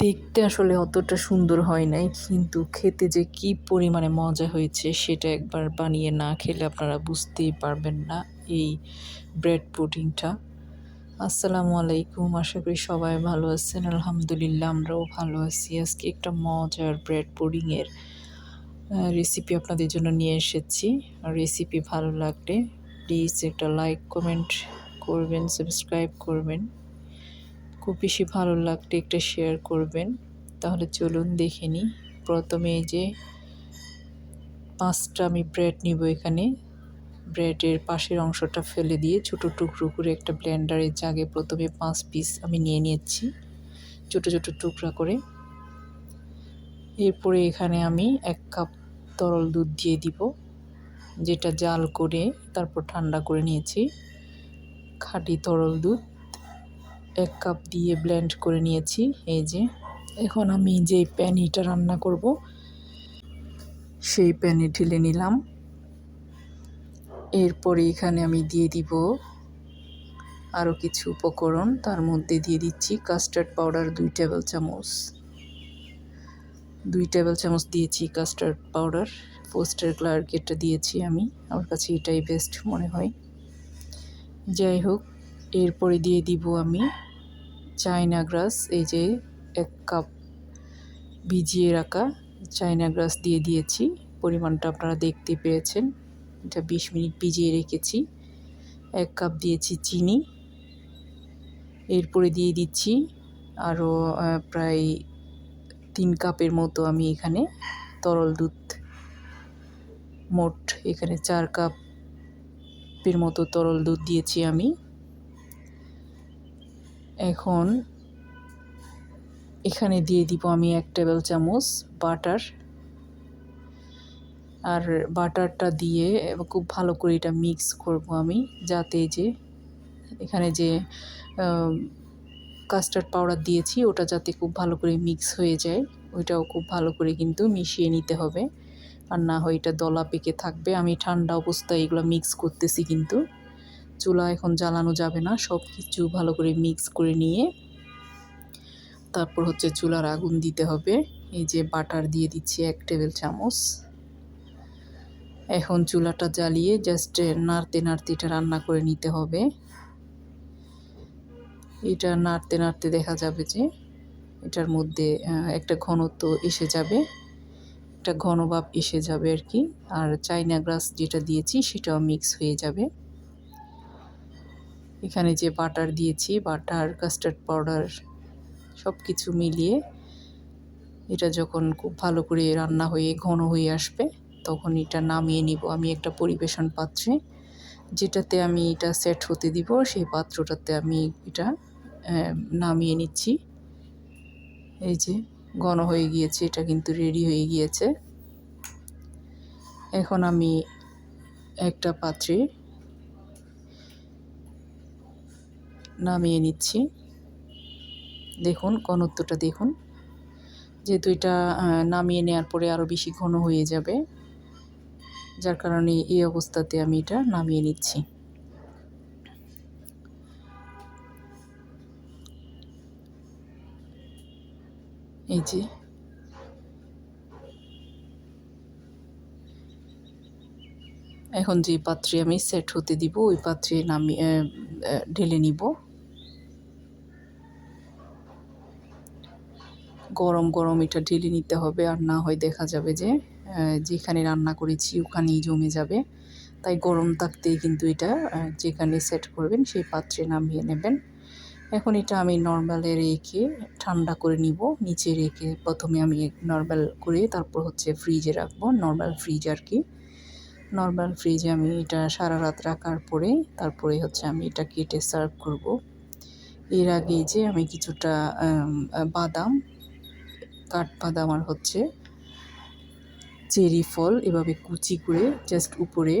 দেখতে আসলে অতটা সুন্দর হয় নাই, কিন্তু খেতে যে কি পরিমাণে মজা হয়েছে সেটা একবার বানিয়ে না খেলে আপনারা বুঝতেই পারবেন না এই ব্রেড পুডিংটা আসসালামু আলাইকুম, আশা করি সবাই ভালো আছেন। আলহামদুলিল্লাহ, আমরাও ভালো আছি। আজকে একটা মজার ব্রেড পুডিংয়ের রেসিপি আপনাদের জন্য নিয়ে এসেছি। আর রেসিপি ভালো লাগলে প্লিজ একটা লাইক কমেন্ট করবেন সাবস্ক্রাইব করবেন। খুব বেশি ভালো লাগলে একটা শেয়ার করবেন। তাহলে চলুন দেখে নিই। প্রথমে এই যে পাঁচটা আমি ব্রেড নিব এখানে। ব্রেডের পাশের অংশটা ফেলে দিয়ে ছোটো টুকরো করে একটা ব্লেন্ডারের জাগে প্রথমে পাঁচ পিস আমি নিয়ে নিয়েছি। ছোটো ছোটো টুকরা করে। এরপরে এখানে আমি এক কাপ তরল দুধ দিয়ে দিব, যেটা জাল করে তারপর ঠান্ডা করে নিয়েছি। খাঁটি তরল দুধ। এক কাপ দিয়ে ব্লেন্ড করে নিয়েছি, এই যে। এখন আমি যে প্যানিটা রান্না করব, সেই প্যানে ঢেলে নিলাম। এরপরে এখানে আমি দিয়ে দিব আরও কিছু উপকরণ, তার মধ্যে দিয়ে দিচ্ছি কাস্টার্ড পাউডার দুই টেবিল চামচ। দুই টেবিল চামচ দিয়েছি কাস্টার্ড পাউডার পোস্টার ক্লার্কেটটা দিয়েছি আমি, আমার কাছে এটাই বেস্ট মনে হয়। যাই হোক এরপরে দিয়ে দিব আমি চায়না গ্রাস, এই যে এক কাপ ভিজিয়ে রাখা চায়না গ্রাস দিয়ে দিয়েছি। পরিমাণটা আপনারা দেখতে পেয়েছেন। এটা বিশ মিনিট ভিজিয়ে রেখেছি। এক কাপ দিয়েছি চিনি। এরপরে দিয়ে দিচ্ছি আরও প্রায় তিন কাপের মতো আমি এখানে তরল দুধ। মোট এখানে চার কাপের মতো তরল দুধ দিয়েছি আমি। এখন এখানে দিয়ে দিব আমি এক টেবিল চামচ বাটার। আর বাটারটা দিয়ে খুব ভালো করে এটা মিক্স করব আমি, যাতে যে এখানে যে কাস্টার্ড পাউডার দিয়েছি, ওটা যাতে খুব ভালো করে মিক্স হয়ে যায়, ওইটাও খুব ভালো করে কিন্তু মিশিয়ে নিতে হবে। আর না হয় এটা দলা পেকে থাকবে, আমি ঠান্ডা অবস্থায় এগুলো মিক্স করতেছি কিন্তু। চুলা এখন জ্বালানো যাবে না সব কিছু ভালো করে মিক্স করে নিয়ে তারপর হচ্ছে চুলার আগুন দিতে হবে। এই যে বাটার দিয়ে দিচ্ছি এক টেবিল চামচ। এখন চুলাটা জ্বালিয়ে জাস্ট নাড়তে নাড়তে এটা রান্না করে নিতে হবে। এটা নাড়তে নাড়তে দেখা যাবে যে এটার মধ্যে একটা ঘনত্ব এসে যাবে। একটা ঘনভাব এসে যাবে আর কি। আর চাইনা গ্রাস যেটা দিয়েছি সেটাও মিক্স হয়ে যাবে। এখানে যে বাটার দিয়েছি, বাটার কাস্টার্ড পাউডার সব কিছু মিলিয়ে এটা যখন খুব ভালো করে রান্না হয়ে, ঘন হয়ে আসবে, তখন এটা নামিয়ে নিব আমি একটা পরিবেশন পাত্রে। যেটাতে আমি এটা সেট হতে দিব, সেই পাত্রটাতে আমি এটা নামিয়ে নিচ্ছি। এই যে ঘন হয়ে গিয়েছে, এটা কিন্তু রেডি হয়ে গিয়েছে। এখন আমি একটা পাত্রে নামিয়ে নিচ্ছি। দেখুন ঘনত্বটা দেখুন। যেহেতু এটা নামিয়ে নেওয়ার পরে আরও বেশি ঘন হয়ে যাবে, যার কারণে এই অবস্থাতে আমি এটা নামিয়ে নিচ্ছি। এই যে এখন যে পাত্রে আমি সেট হতে দিব, ওই পাত্রে নামিয়ে ঢেলে নিব। গরম গরম এটা ঢেলে নিতে হবে, আর না হয় দেখা যাবে যে যেখানে রান্না করেছি ওখানেই জমে যাবে। তাই গরম থাকতেই কিন্তু এটা যেখানে সেট করবেন সেই পাত্রে নামিয়ে নেবেন। এখন এটা আমি নর্মালে রেখে ঠান্ডা করে নিব। নিচে রেখে প্রথমে আমি নর্মাল করে তারপর হচ্ছে ফ্রিজে রাখব নর্মাল ফ্রিজ আর কি। নর্মাল ফ্রিজে আমি এটা সারা রাত রাখার পরে তারপরে হচ্ছে আমি এটা কেটে সার্ভ করব। এর আগে যে আমি কিছুটা বাদাম, কাঠবাদাম আর হচ্ছে চেরি ফল এভাবে কুচি করে জাস্ট উপরে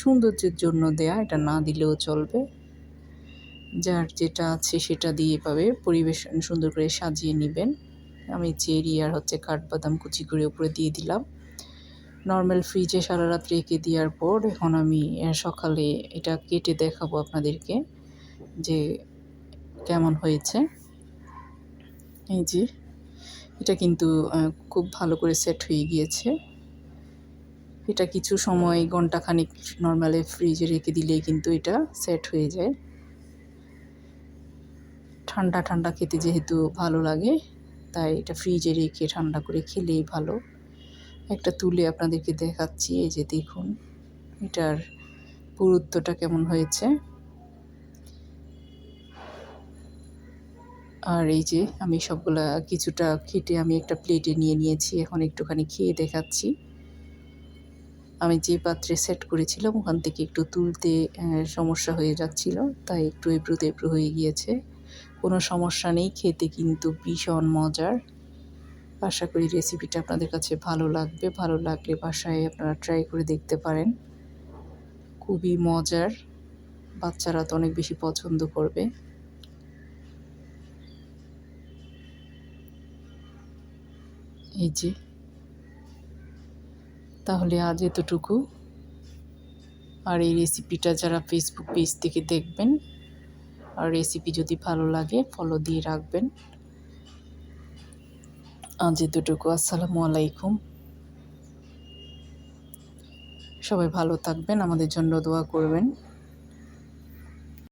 সৌন্দর্যের জন্য দেয়া, এটা না দিলেও চলবে। যার যেটা আছে সেটা দিয়ে এভাবে পরিবেশন সুন্দর করে সাজিয়ে নেবেন। আমি চেরি আর হচ্ছে কাঠবাদাম কুচি করে উপরে দিয়ে দিলাম। নর্মাল ফ্রিজে সারা রাত রেখে দেওয়ার পর এখন আমি সকালে এটা কেটে দেখাবো আপনাদেরকে যে কেমন হয়েছে। এই যে, এটা কিন্তু খুব ভালো করে সেট হয়ে গিয়েছে। এটা কিছু সময়, ঘন্টাখানিক নর্মালি ফ্রিজে রেখে দিলেই কিন্তু এটা সেট হয়ে যায়। ঠান্ডা ঠান্ডা খেতে যেহেতু ভালো লাগে, তাই এটা ফ্রিজে রেখে ঠান্ডা করে খেলেই ভালো। একটা তুলে আপনাদেরকে দেখাচ্ছি, এই যে দেখুন, এটার পুরুত্বটা কেমন হয়েছে। আর এই যে আমি সবগুলা কিছুটা খেটে আমি একটা প্লেটে নিয়ে নিয়েছি, এখন একটুখানি খেয়ে দেখাচ্ছি। আমি যে পাত্রে সেট করেছিলাম, ওখান থেকে একটু তুলতে সমস্যা হয়ে যাচ্ছিল, তাই একটু এবড়ো তেবড়ো হয়ে গিয়েছে। কোনো সমস্যা নেই, খেতে কিন্তু ভীষণ মজার। আশা করি রেসিপিটা আপনাদের কাছে ভালো লাগবে। ভালো লাগলে বাসায় আপনারা ট্রাই করে দেখতে পারেন। খুবই মজার। বাচ্চারা তো অনেক বেশি পছন্দ করবে। এই যে। তাহলে আজ এতটুকু। আর এই রেসিপিটা যারা ফেসবুক পেজ থেকে দেখবেন, আর রেসিপি যদি ভালো লাগে ফলো দিয়ে রাখবেন। আজ দুটুকু আসসালামু আলাইকুম। সবাই ভালো থাকবেন আমাদের জন্য দোয়া করবেন।